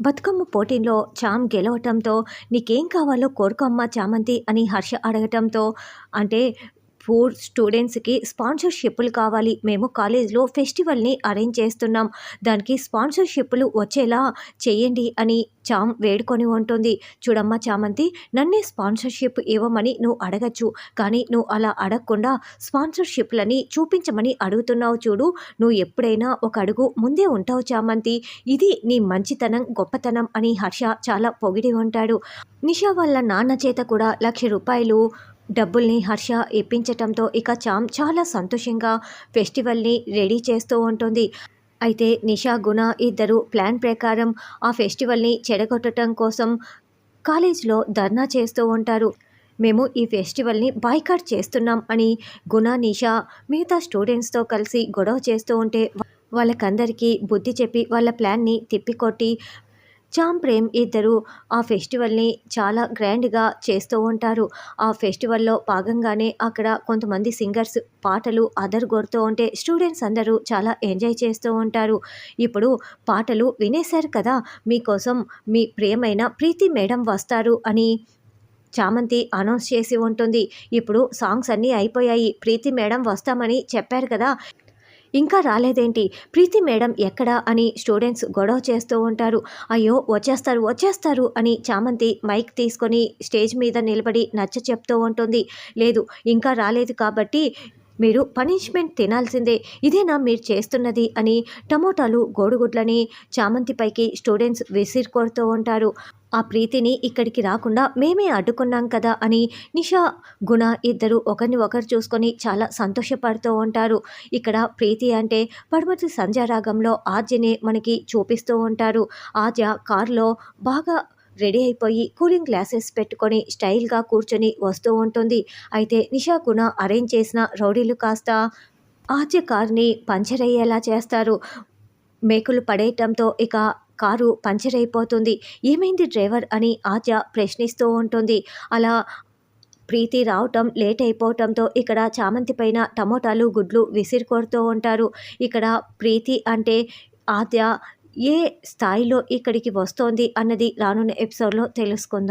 బతుకమ్మ పోటీలో చామ్ గెలవటంతో నీకేం కావాలో కోరుకోమ్మా చామంతి అని హర్ష అడగటంతో అంటే పూర్ స్టూడెంట్స్కి స్పాన్సర్షిప్లు కావాలి. మేము కాలేజ్లో ఫెస్టివల్ని అరేంజ్ చేస్తున్నాం. దానికి స్పాన్సర్షిప్లు వచ్చేలా చేయండి అని చామ్ వేడుకొని ఉంటుంది. చూడమ్మా చామంతి నన్నే స్పాన్సర్షిప్ ఇవ్వమని నువ్వు అడగచ్చు. కానీ నువ్వు అలా అడగకుండా స్పాన్సర్షిప్లని చూపించమని అడుగుతున్నావు చూడు. నువ్వు ఎప్పుడైనా ఒక అడుగు ముందే ఉంటావు చామంతి. ఇది నీ మంచితనం గొప్పతనం అని హర్ష చాలా పొగిడి ఉంటాడు. నిషా వాళ్ళ నాన్న చేత కూడా లక్ష రూపాయలు డబ్బుల్ని హర్ష ఇప్పించటంతో ఇక చామ్ చాలా సంతోషంగా ఫెస్టివల్ని రెడీ చేస్తూ ఉంటుంది. అయితే నిషా గుణ ఇద్దరు ప్లాన్ ప్రకారం ఆ ఫెస్టివల్ని చెడగొట్టడం కోసం కాలేజ్లో ధర్నా చేస్తూ ఉంటారు. మేము ఈ ఫెస్టివల్ని బాయ్కాట్ చేస్తున్నాం అని గుణ నిషా మిగతా స్టూడెంట్స్తో కలిసి గొడవ చేస్తూ ఉంటే వాళ్ళకందరికీ బుద్ధి చెప్పి వాళ్ళ ప్లాన్ని తిప్పికొట్టి చామ్ ప్రేమ్ ఇద్దరు ఆ ఫెస్టివల్ని చాలా గ్రాండ్గా చేస్తూ ఉంటారు. ఆ ఫెస్టివల్లో భాగంగానే అక్కడ కొంతమంది సింగర్స్ పాటలు అదరగొడుతూ ఉంటే స్టూడెంట్స్ అందరూ చాలా ఎంజాయ్ చేస్తూ ఉంటారు. ఇప్పుడు పాటలు వినేశారు కదా మీకోసం మీ ప్రియమైన ప్రీతి మేడం వస్తారు అని చామంతి అనౌన్స్ చేసి ఉంటుంది. ఇప్పుడు సాంగ్స్ అన్నీ అయిపోయాయి. ప్రీతి మేడం వస్తామని చెప్పారు కదా ఇంకా రాలేదేంటి? ప్రీతి మేడం ఎక్కడా అని స్టూడెంట్స్ గొడవ చేస్తూ ఉంటారు. అయ్యో వచ్చేస్తారు వచ్చేస్తారు అని చామంతి మైక్ తీసుకొని స్టేజ్ మీద నిలబడి నచ్చ చెప్తూ ఉంటుంది. లేదు ఇంకా రాలేదు కాబట్టి మీరు పనిష్మెంట్ తినాల్సిందే. ఇదేనా మీరు చేస్తున్నది? అని టమోటాలు గోడుగుడ్లని చామంతిపైకి స్టూడెంట్స్ విసిరి కొడుతూ ఉంటారు. ఆ ప్రీతిని ఇక్కడికి రాకుండా మేమే అడ్డుకున్నాం కదా అని నిషా గుణ ఇద్దరు ఒకరిని ఒకరు చూసుకొని చాలా సంతోషపడుతూ ఉంటారు. ఇక్కడ ప్రీతి అంటే పడమటి సంధ్యారాగంలో ఆద్యనే మనకి చూపిస్తూ ఉంటారు. ఆద్య కారులో బాగా రెడీ అయిపోయి కూలింగ్ గ్లాసెస్ పెట్టుకొని స్టైల్గా కూర్చొని వస్తూ ఉంటుంది. అయితే నిషాకున అరేంజ్ చేసిన రౌడీలు కాస్త ఆర్జ కార్ని పంచర్ అయ్యేలా చేస్తారు. మేకులు పడేయటంతో ఇక కారు పంచర్ అయిపోతుంది ఏమైంది డ్రైవర్ అని ఆచ ప్రశ్నిస్తూ ఉంటుంది. అలా ప్రీతి రావటం లేట్ అయిపోవటంతో ఇక్కడ చామంతి పైన టమోటాలు గుడ్లు విసిరి కొడుతూ ఉంటారు. ఇక్కడ ప్రీతి అంటే ఆద్య ఏ స్థాయిలో ఇక్కడికి వస్తోంది అన్నది రానున్న ఎపిసోడ్లో తెలుసుకుందాం.